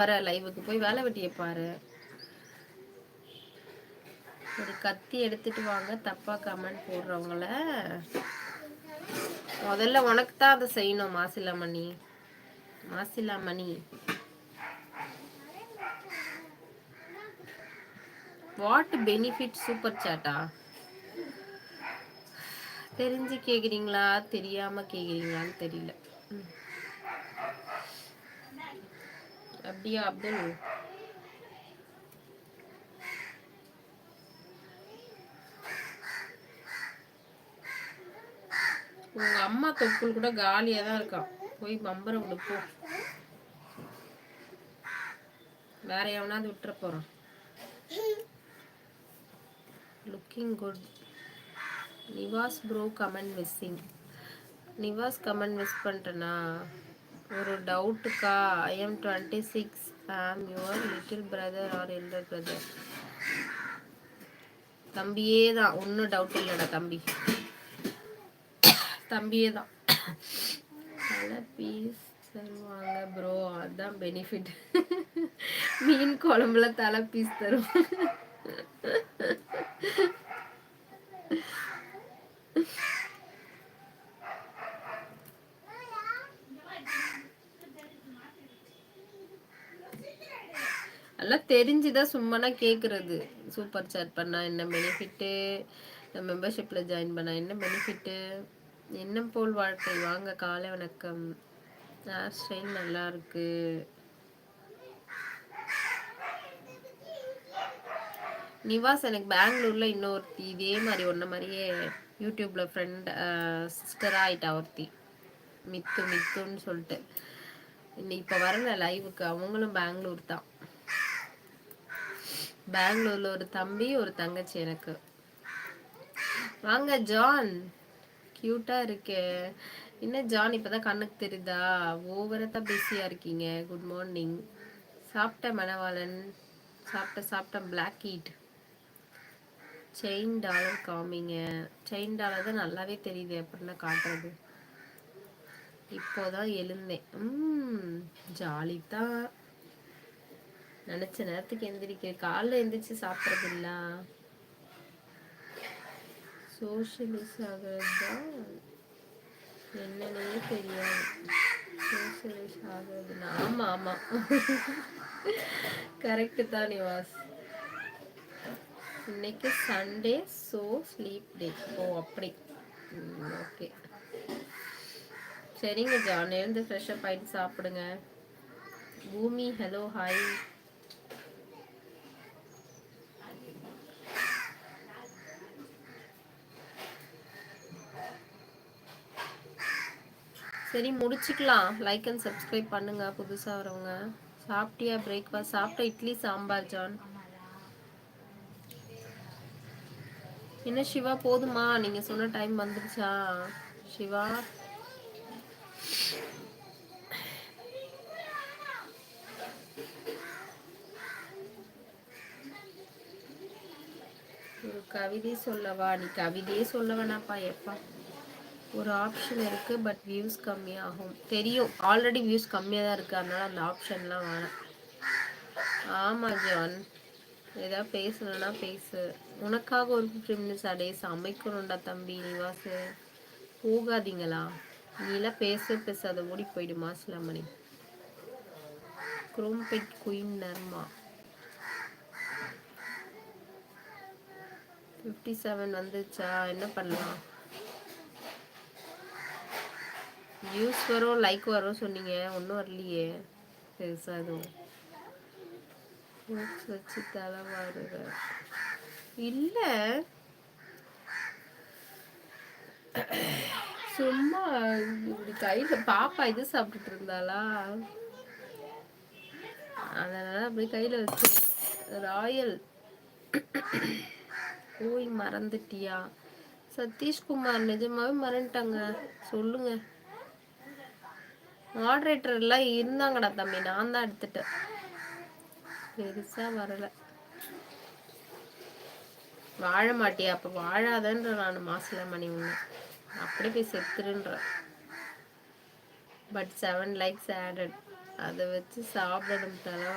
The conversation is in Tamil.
வர லைவுக்கு போய் வேலை வெட்டியை பாரு. ஒரு கத்தி எடுத்துட்டு வாங்க தப்பா கமெண்ட் போடுறவங்கள. முதல்ல உனக்கு தான் அதை செய்யணும் Masilamani. Masilamani. What benefit super சாட்டா தெரிஞ்சு கேக்குறீங்களா? தெரியாம கேக்குறீங்களான்னு தெரியல. அப்படியா அப்துல்? உங்க அம்மா தொப்புள் கூட காலியா தான் இருக்கான் போய் பம்பரம் விடு வேற எவனாவது விட்டுற போறான். Looking good Nivas bro comment missing Nivas comment miss பண்ணிட்டேனா? ஒரு டவுட்டுக்கா? I am twenty six am your little brother or elder brother தம்பியே தான் ஒன்றும் டவுட் இல்லைடா தம்பி. தம்பியே தான் பல பீஸ் தருவாங்க ப்ரோ அதுதான் பெனிஃபிட் மீன் குழம்புல தலை பீஸ் தருவாங்க. எல்லாம் தெரிஞ்சுதான் சும்மானா கேட்குறது சூப்பர் சாட் பண்ணால் என்ன பெனிஃபிட்டு மெம்பர்ஷிப்பில் ஜாயின் பண்ணால் என்ன பெனிஃபிட்டு என்ன போல் வாழ்க்கை? வாங்க காலை வணக்கம். ஹேர் ஸ்டைல் நல்லா இருக்கு. நிவாஸ் எனக்கு பெங்களூரில் இன்னொருத்தி இதே மாதிரி ஒன்ன மாதிரியே யூடியூப்பில் ஃப்ரெண்ட் சிஸ்டராக ஆயிட்டா ஒருத்தி. மித்து மித்துன்னு சொல்லிட்டு. இன்னைக்கு இப்போ வரல லைவுக்கு அவங்களும் பெங்களூர் தான். பெங்களூர்ல ஒரு தம்பி ஒரு தங்கச்சி எனக்கு. வாங்க ஜான். கியூட்டா இருக்கே. என்ன ஜான் இப்பதான் கண்ணுக்கு தெரியுதா? ஓவரத்தான் பிஸியா இருக்கீங்க. குட் மார்னிங் சாப்பிட்ட மணவாளன். சாப்பிட்ட சாப்பிட்ட பிளாக் ஈட் செயின் டாலர் காமிங்க. செயின் டாலர் தான் நல்லாவே தெரியுது அப்படின்னா காட்டுறது. இப்போதான் எழுந்தேன். ம் ஜாலி தான் நினைச்ச நேரத்துக்கு எந்திரிக்க காலைல எந்திரிச்சு சாப்பிட்றது இல்ல சோஷியலிஸ் ஆகிறது? என்னன்னே தெரியாது. சோஷியலிஸ் ஆகுறதுன்னா ஆமா ஆமா. கரெக்டு தான் நிவாஸ். இன்னைக்கு சண்டே ஸோ ஸ்லீப் டே ஓ அப்படி. ஓகே சரிங்க ஜான். எழுந்து ஃப்ரெஷ்ஷப் ஆகிட்டு சாப்பிடுங்க. பூமி ஹலோ ஹாய் சரி முடிச்சுக்கலாம். லைக் அண்ட் சப்ஸ்கிரைப் பண்ணுங்க புதுசாக வரவங்க. சாப்பிட்டியா பிரேக்ஃபாஸ்ட் சாப்பிட்ட இட்லி சாம்பார் ஜான் என்ன சிவா? போதுமா? நீங்கள் சொன்ன டைம் வந்துருச்சா? சிவா? ஒரு கவிதை சொல்லவா? நீ கவிதையே சொல்ல வேணாப்பா எப்பா. ஒரு ஆப்ஷன் இருக்குது பட் வியூஸ் கம்மியாகும். தெரியும். ஆல்ரெடி வியூஸ் கம்மியாக தான் இருக்குது அதனால் அந்த ஆப்ஷன்லாம் வேணாம். ஆமாம் ஜான். ஏதாவது பேசணும்னா பேசு. உனக்காக ஒரு ஃபிஃப்டி மினிட்ஸ் அடே அமைக்கணும்டா தம்பி நிவாசு போகாதீங்களா? நீலாம் பேச பேசாத. ஓடி போயிடுமா சிலமணி குரோம்பெட் குயின் நர்மா. ஃபிஃப்டி செவன் வந்துச்சா? என்ன பண்ணலாம்? வியூஸ் வரும் லைக் வரும் சொன்னீங்க. ஒன்றும் வரலையே. பெருசாக எதுவும். வச்சு தலை வாடுற இல்லை. சும்மா இப்படி கையில் பாப்பா இது சாப்பிட்டுட்டு இருந்தாளா? அதனால அப்படி கையில் வச்சு. ராயல். ஓய் மறந்துட்டியா? சதீஷ்குமார் நிஜமாவே மறந்துட்டாங்க. சொல்லுங்க. மாடரேட்டர் எல்லாம் இருந்தாங்கடா தம்பி நான் தான் எடுத்துட்டேன். பெருசா வரல. வாழ மாட்டியா? அப்ப வாழாதன்ற நான் மாசில மணி ஒண்ணு. அப்படி போய் செத்துருன்ற. பட் செவன் லைக்ஸ் ஆடட் அதை வச்சு சாப்பிடணும் தலை.